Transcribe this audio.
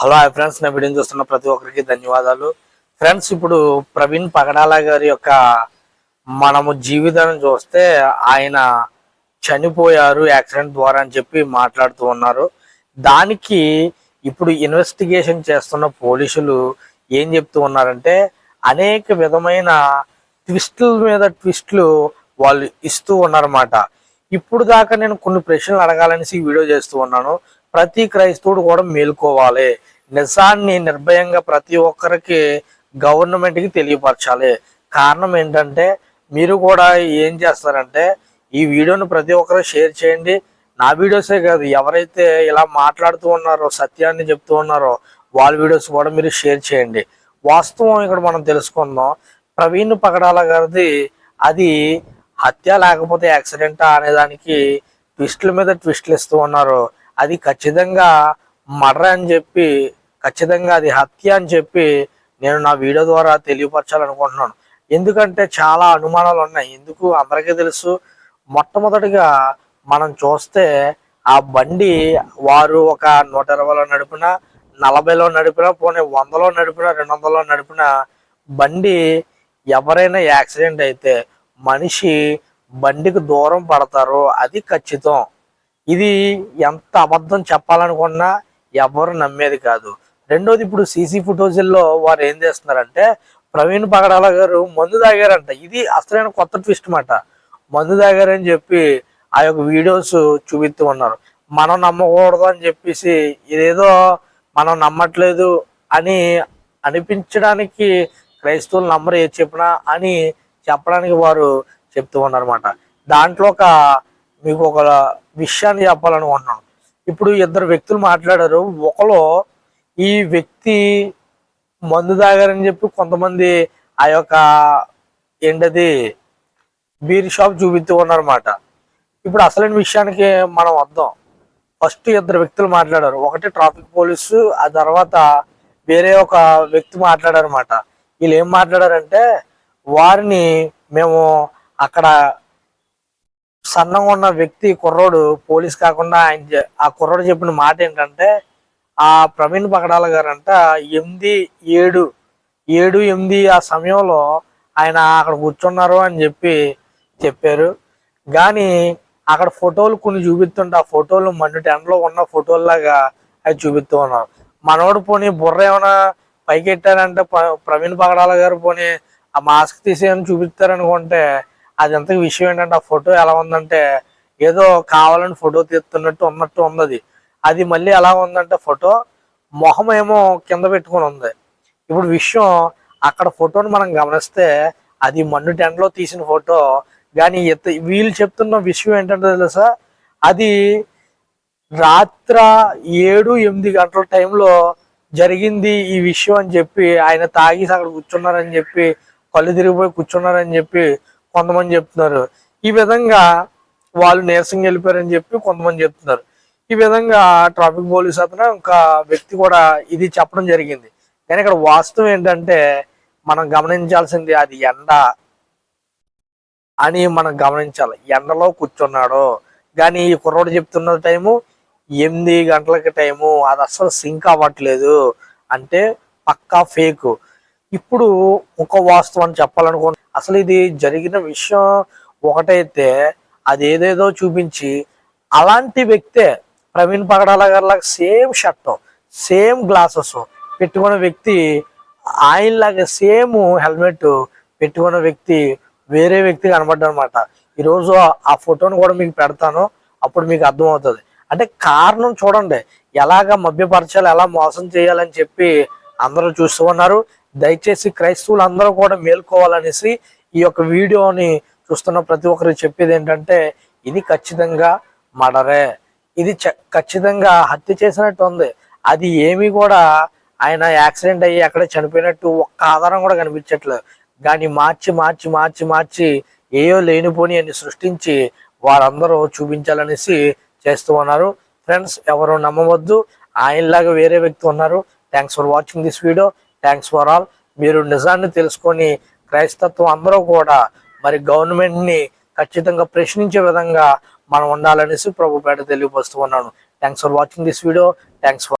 Hello hi friends. నా video చూస్తున్న ప్రతి ఒక్కరికి ధన్యవాదాలు. ఫ్రెండ్స్ ఇప్పుడు ప్రవీణ్ పగడాల గారి యొక్క మనము జీవితాన్ని చూస్తే ఆయన చనిపోయారు యాక్సిడెంట్ ద్వారా అని చెప్పి మాట్లాడుతూ ఉన్నారు. దానికి ఇప్పుడు ఇన్వెస్టిగేషన్ చేస్తున్న పోలీసులు ఏం చెప్తూ ఉన్నారంటే అనేక విధమైన ట్విస్టుల మీద ట్విస్టులు వాళ్ళు ఇస్తూ ఉన్నారన్నమాట. ఇప్పుడు దాకా నేను కొన్ని ప్రశ్నలు అడగాలనేసి వీడియో చేస్తూ ఉన్నాను. ప్రతి క్రైస్తవుడు కూడా మేల్కోవాలి. నిజాన్ని నిర్భయంగా ప్రతి ఒక్కరికి గవర్నమెంట్కి తెలియపరచాలి. కారణం ఏంటంటే మీరు కూడా ఏం చేస్తారంటే ఈ వీడియోను ప్రతి ఒక్కరు షేర్ చేయండి. నా వీడియోసే కాదు ఎవరైతే ఇలా మాట్లాడుతూ ఉన్నారో సత్యాన్ని చెప్తూ ఉన్నారో వాళ్ళ వీడియోస్ కూడా మీరు షేర్ చేయండి. వాస్తవం ఇక్కడ మనం తెలుసుకుందాం. ప్రవీణ్ పగడాల గారిది అది హత్య లేకపోతే యాక్సిడెంటా అనేదానికి ట్విస్టుల మీద ట్విస్టులు ఇస్తూ ఉన్నారు. అది ఖచ్చితంగా మర్ర అని చెప్పి ఖచ్చితంగా అది హత్య అని చెప్పి నేను నా వీడియో ద్వారా తెలియపరచాలనుకుంటున్నాను. ఎందుకంటే చాలా అనుమానాలు ఉన్నాయి. ఎందుకు? అందరికీ తెలుసు. మొట్టమొదటిగా మనం చూస్తే ఆ బండి వారు ఒక నూట ఇరవైలో నడిపిన నలభైలో నడిపిన పోనీ వందలో నడిపిన రెండు వందలో నడిపిన బండి ఎవరైనా యాక్సిడెంట్ అయితే మనిషి బండికి దూరం పడతారో అది ఖచ్చితం. ఇది ఎంత అబద్ధం చెప్పాలనుకున్నా ఎవరు నమ్మేది కాదు. రెండోది ఇప్పుడు సీసీ ఫుటేజ్లో వారు ఏం చేస్తున్నారంటే ప్రవీణ్ పగడాల గారు మందు తాగారంట. ఇది అసలైన కొత్త ట్విస్ట్ మాట. మందు తాగారని చెప్పి ఆ యొక్క వీడియోస్ చూపిస్తూ ఉన్నారు. మనం నమ్మకూడదు అని చెప్పేసి ఇదేదో మనం నమ్మట్లేదు అని అనిపించడానికి క్రైస్తవులు నమ్మరు ఏది చెప్పినా అని చెప్పడానికి వారు చెప్తూ ఉన్నారన్నమాట. దాంట్లో ఒక మీకు ఒక విషయాన్ని చెప్పాలనుకుంటున్నాను ఇప్పుడు ఇద్దరు వ్యక్తులు మాట్లాడారు. ఒకలో ఈ వ్యక్తి మందు తాగారని చెప్పి కొంతమంది ఆ యొక్క ఏంటది బీర్ షాప్ చూపిస్తూ ఉన్నారన్నమాట. ఇప్పుడు అసలైన విషయానికి మనం వద్దాం. ఫస్ట్ ఇద్దరు వ్యక్తులు మాట్లాడారు. ఒకటి ట్రాఫిక్ పోలీసు ఆ తర్వాత వేరే ఒక వ్యక్తి మాట్లాడారు అనమాట వీళ్ళు ఏం మాట్లాడారంటే వారిని మేము అక్కడ సన్నంగా ఉన్న వ్యక్తి కుర్రోడు పోలీస్ కాకుండా ఆయన ఆ కుర్రోడు చెప్పిన మాట ఏంటంటే ఆ ప్రవీణ్ పగడాల గారు అంట ఎనిమిది ఏడు ఏడు ఎనిమిది ఆ సమయంలో ఆయన అక్కడ కూర్చున్నారు అని చెప్పి చెప్పారు. కానీ అక్కడ ఫోటోలు కొన్ని చూపిస్తుంటే ఆ ఫోటోలు మన్నుటి ఎండలో ఉన్న ఫోటోల్లాగా అవి చూపిస్తూ ఉన్నారు. మనోడు పోనీ బుర్ర ఏమైనా పైకి ఎట్టారంటే ప్రవీణ్ పగడాల గారు పోనీ ఆ మాస్క్ తీసేయని చూపిస్తారనుకుంటే అది ఎంత విషయం ఏంటంటే ఆ ఫోటో ఎలా ఉందంటే ఏదో కావాలని ఫోటో తీస్తున్నట్టు ఉన్నట్టు ఉంది అది మళ్ళీ ఎలా ఉందంటే ఫోటో మొహం ఏమో కింద పెట్టుకొని ఉంది. ఇప్పుడు విషయం అక్కడ ఫోటోని మనం గమనిస్తే అది మన్ను టెంట్లో తీసిన ఫోటో. కానీ ఎత్త వీళ్ళు చెప్తున్న విషయం ఏంటంటే తెలుసా? అది రాత్ర ఏడు ఎనిమిది గంటల టైంలో జరిగింది ఈ విషయం అని చెప్పి ఆయన తాగేసి అక్కడ కూర్చున్నారని చెప్పి కళ్ళు తిరిగిపోయి కూర్చున్నారని చెప్పి కొంతమంది చెప్తున్నారు. ఈ విధంగా వాళ్ళు నీరసంగా వెళ్ళిపోయారని చెప్పి కొంతమంది చెప్తున్నారు. ఈ విధంగా ట్రాఫిక్ పోలీస్ అతను ఒక వ్యక్తి కూడా ఇది చెప్పడం జరిగింది. కానీ ఇక్కడ వాస్తవం ఏంటంటే మనం గమనించాల్సింది అది ఎండ అని మనం గమనించాలి. ఎండలో కూర్చున్నాడు. కానీ ఈ కుర్రోడు చెప్తున్న టైము ఎనిమిది గంటలకి టైము. అది అస్సలు సింక్ అవ్వట్లేదు. అంటే పక్కా ఫేక్. ఇప్పుడు ఒక వాస్తవం చెప్పాలనుకోండి. అసలు ఇది జరిగిన విషయం ఒకటైతే అది ఏదేదో చూపించి అలాంటి వ్యక్తే ప్రవీణ్ పగడాల గారిలాగా సేమ్ షర్ట్ సేమ్ గ్లాసెస్ పెట్టుకున్న వ్యక్తి ఆయనలాగా సేమ్ హెల్మెట్ పెట్టుకున్న వ్యక్తి వేరే వ్యక్తి కనబడ్డా అనమాట ఈరోజు ఆ ఫోటోను కూడా మీకు పెడతాను అప్పుడు మీకు అర్థమవుతుంది. అంటే కారణం చూడండి ఎలాగ మభ్యపరచాలి ఎలా మోసం చేయాలని చెప్పి అందరూ చూస్తూ ఉన్నారు. దయచేసి క్రైస్తవులు అందరూ కూడా మేల్కోవాలనేసి ఈ యొక్క వీడియోని చూస్తున్న ప్రతి ఒక్కరు చెప్పేది ఏంటంటే ఇది ఖచ్చితంగా మడరే ఇది చ- ఖచ్చితంగా హత్య చేసినట్టు ఉంది. అది ఏమీ కూడా ఆయన యాక్సిడెంట్ అయ్యి అక్కడే చనిపోయినట్టు ఒక్క ఆధారం కూడా కనిపించట్లేదు. కానీ మార్చి మార్చి మార్చి మార్చి ఏయో లేనిపోని అని సృష్టించి వారందరూ చూపించాలనేసి చేస్తూ ఉన్నారు. ఫ్రెండ్స్ ఎవరు నమ్మవద్దు. ఆయనలాగా వేరే వ్యక్తి ఉన్నారు. Thanks for watching this video. Thanks for all మీరు నిజాన్ని తెలుసుకొని క్రైస్తత్వం అందరూ కూడా మరి గవర్నమెంట్ని ఖచ్చితంగా ప్రశ్నించే విధంగా మనం ఉండాలనేసి ప్రభు పేట తెలియపరుస్తూ ఉన్నాను. Thanks for watching this video thanks for